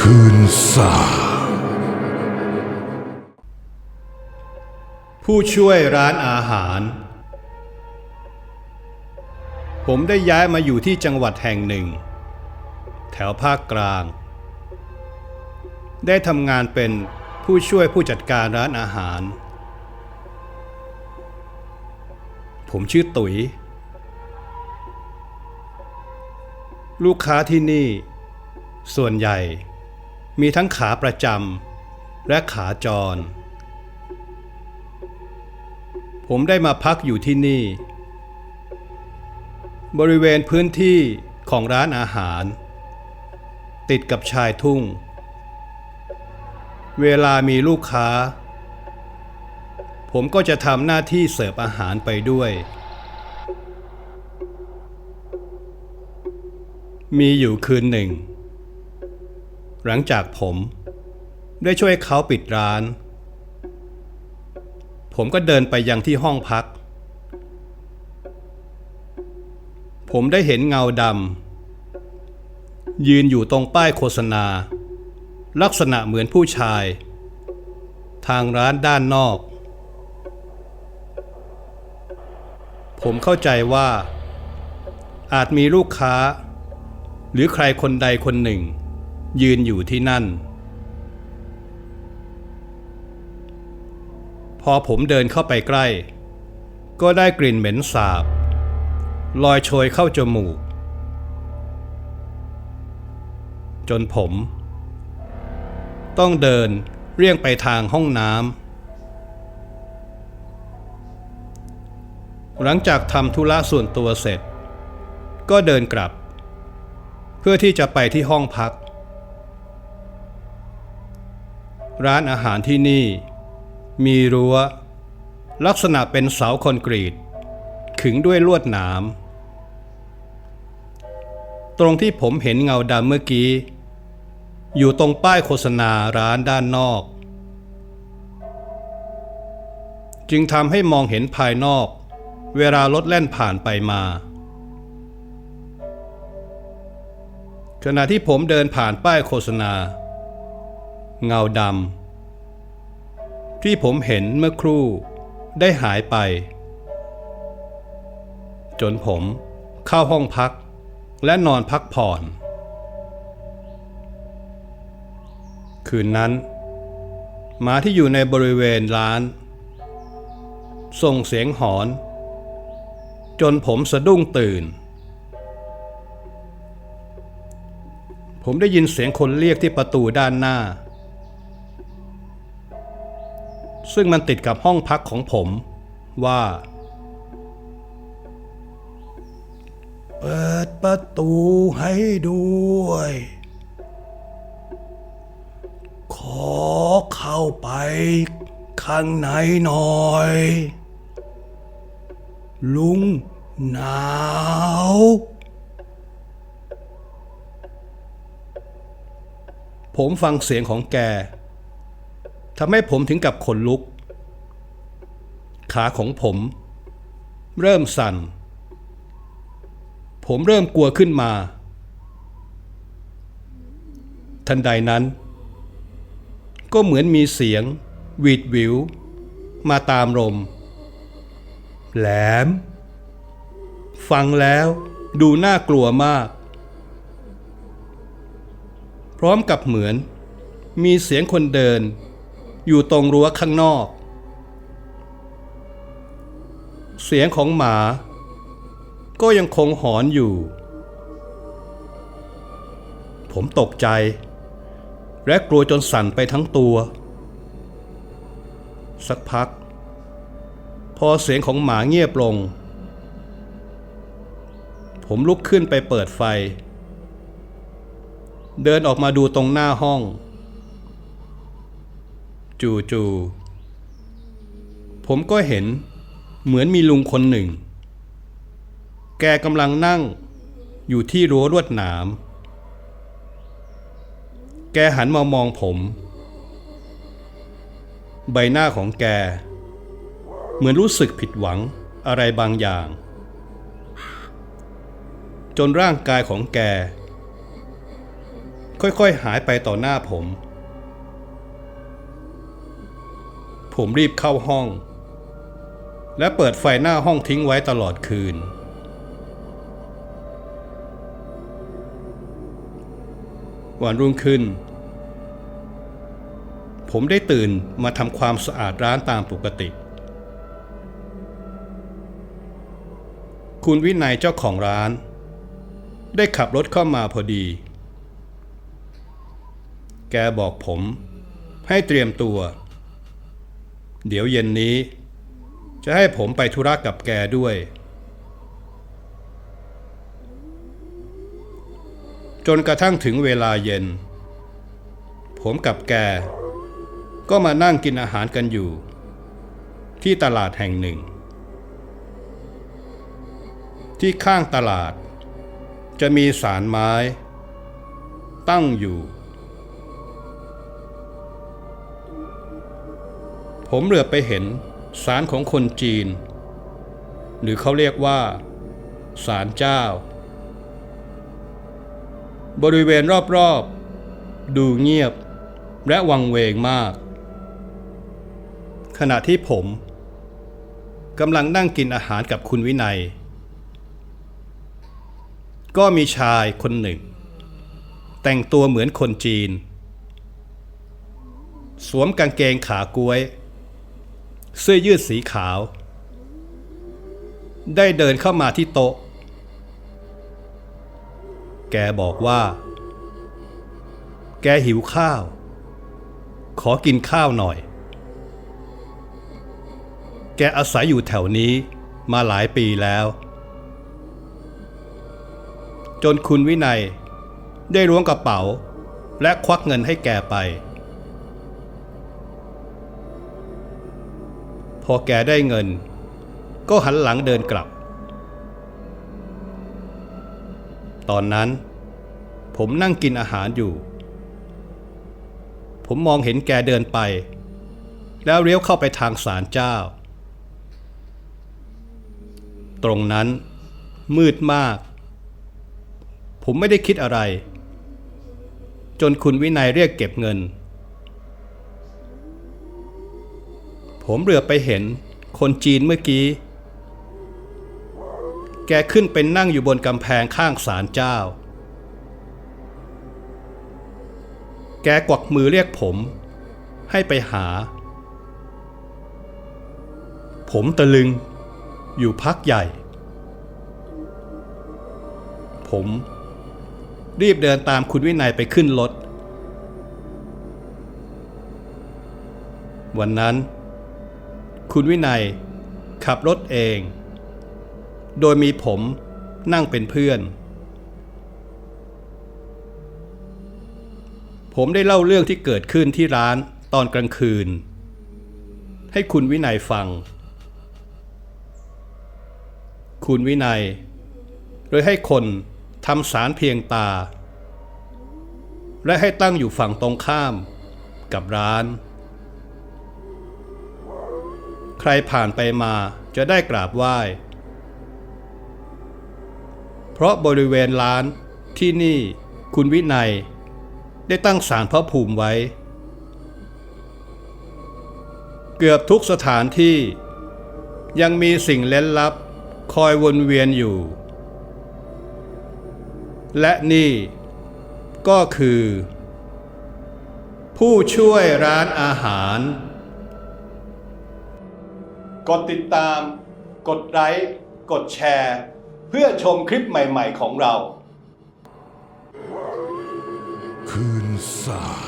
คืนสาผู้ช่วยร้านอาหาร ผมได้ย้ายมาอยู่ที่จังหวัดแห่งหนึ่ง แถวภาคกลาง ได้ทำงานเป็นผู้ช่วยผู้จัดการร้านอาหาร ผมชื่อตุ๋ย ลูกค้าที่นี่ ส่วนใหญ่ มีทั้งขาประจำและขาจร ผมได้มาพักอยู่ที่นี่ บริเวณพื้นที่ของร้านอาหาร ติดกับชายทุ่ง เวลามีลูกค้า ผมก็จะทำหน้าที่เสิร์ฟอาหารไปด้วยมีอยู่คืนหนึ่ง หลังจากผม ได้ช่วยเขาปิดร้าน ผมก็เดินไปยังที่ห้องพัก ผมได้เห็นเงาดำยืนอยู่ตรงป้ายโฆษณา ลักษณะเหมือนผู้ชาย ทางร้านด้านนอก ผมเข้าใจว่าอาจมีลูกค้า หรือใครคนใดคนหนึ่ง ยืนอยู่ที่นั่น พอผมเดินเข้าไปใกล้ ก็ได้กลิ่นเหม็นสาบ ลอยโชยเข้าจมูก จนผม ต้องเดินเรียงไปทางห้องน้ำหลังจากทำธุระส่วนตัวเสร็จ ก็เดินกลับ เพื่อที่จะไปที่ห้องพัก ร้านอาหารที่นี่ มีรั้ว ลักษณะเป็นเสาคอนกรีต ขึงด้วยลวดหนาม ตรงที่ผมเห็นเงาดำเมื่อกี้ อยู่ตรงป้ายโฆษณาร้านด้านนอก จึงทำให้มองเห็นภายนอก เวลารถแล่นผ่านไปมาขณะที่ผมเดินผ่านป้ายโฆษณา เงาดำที่ผมเห็นเมื่อครู่ได้หายไป จนผมเข้าห้องพักและนอนพักผ่อน คืนนั้นหมาที่อยู่ในบริเวณร้าน ส่งเสียงหอน จนผมสะดุ้งตื่น ผมได้ยินเสียงคนเรียกที่ประตูด้านหน้า ซึ่งมันติดกับห้องพักของผมว่า เปิดประตูให้ด้วย ขอเข้าไปข้างในหน่อย ลุงหนาวผมฟังเสียงของแก ทำให้ผมถึงกับขนลุก ขาของผม เริ่มสั่น ผมเริ่มกลัวขึ้นมา ทันใดนั้น ก็เหมือนมีเสียงหวีดหวิว มาตามลม แหลม ฟังแล้วดูน่ากลัวมาก พร้อมกับเหมือน มีเสียงคนเดิน อยู่ตรงรั้วข้างนอก เสียงของหมา ก็ยังคงหอนอยู่ ผมตกใจ และกลัวจนสั่นไปทั้งตัว สักพัก พอเสียงของหมาเงียบลง ผมลุกขึ้นไปเปิดไฟ เดินออกมาดูตรงหน้าห้อง จู่ๆผมก็เห็นเหมือนมีลุงคนหนึ่ง แกกำลังนั่งอยู่ที่รั้วลวดหนาม แกหันมามองผม ใบหน้าของแก เหมือนรู้สึกผิดหวังอะไรบางอย่าง จนร่างกายของแก ค่อยๆหายไปต่อหน้าผม ผมรีบเข้าห้อง และเปิดไฟหน้าห้องทิ้งไว้ตลอดคืน วันรุ่งขึ้น ผมได้ตื่นมาทำความสะอาดร้านตามปกติ คุณวินัยเจ้าของร้าน ได้ขับรถเข้ามาพอดี แกบอกผมให้เตรียมตัว เดี๋ยวเย็นนี้ จะให้ผมไปธุระกับแกด้วย จนกระทั่งถึงเวลาเย็น ผมกับแก ก็มานั่งกินอาหารกันอยู่ ที่ตลาดแห่งหนึ่ง ที่ข้างตลาด จะมีสารไม้ ตั้งอยู่ ผมเหลือไปเห็นสารของคนจีน หรือเขาเรียกว่าสารเจ้า บริเวณรอบๆ ดูเงียบและวังเวงมาก ขณะที่ผมกำลังนั่งกินอาหารกับคุณวินัย ก็มีชายคนหนึ่ง แต่งตัวเหมือนคนจีน สวมกางเกงขากล้วย เสื้อยืดสีขาว ได้เดินเข้ามาที่โต๊ะ แกบอกว่า แกหิวข้าว ขอกินข้าวหน่อย แกอาศัยอยู่แถวนี้มาหลายปีแล้ว จนคุณวินัยได้ล้วงกระเป๋าและควักเงินให้แกไป อแกได้เงิน ก็หันหลังเดินกลับ ตอนนั้น ผมนั่งกินอาหารอยู่ ผมมองเห็นแกเดินไป แล้วเลี้ยวเข้าไปทางศาลเจ้า ตรงนั้น มืดมาก ผมไม่ได้คิดอะไร จนคุณวินัยเรียกเก็บเงิน ผมเหลือไปเห็นคนจีนเมื่อกี้ แกขึ้นเป็นนั่งอยู่บนกำแพงข้างศาลเจ้า แกกวักมือเรียกผม ให้ไปหา ผมตะลึง อยู่พักใหญ่ ผม รีบเดินตามคุณวินัยไปขึ้นรถวันนั้น คุณวินัย ขับรถเอง โดยมีผมนั่งเป็นเพื่อน ผมได้เล่าเรื่องที่เกิดขึ้นที่ร้านตอนกลางคืน ให้คุณวินัยฟัง คุณวินัยเลยให้คนทำสารเพียงตา และให้ตั้งอยู่ฝั่งตรงข้ามกับร้าน ใครผ่านไปมาจะได้กราบไหว้ เพราะบริเวณร้านที่นี่คุณวินัย ได้ตั้งศาลพระภูมิไว้ เกือบทุกสถานที่ยังมีสิ่งเล้นลับคอยวนเวียนอยู่ และนี่ก็คือ ผู้ช่วยร้านอาหาร กดติดตาม กดไลค์ กดแชร์ เพื่อชมคลิปใหม่ๆของเรา คืนสา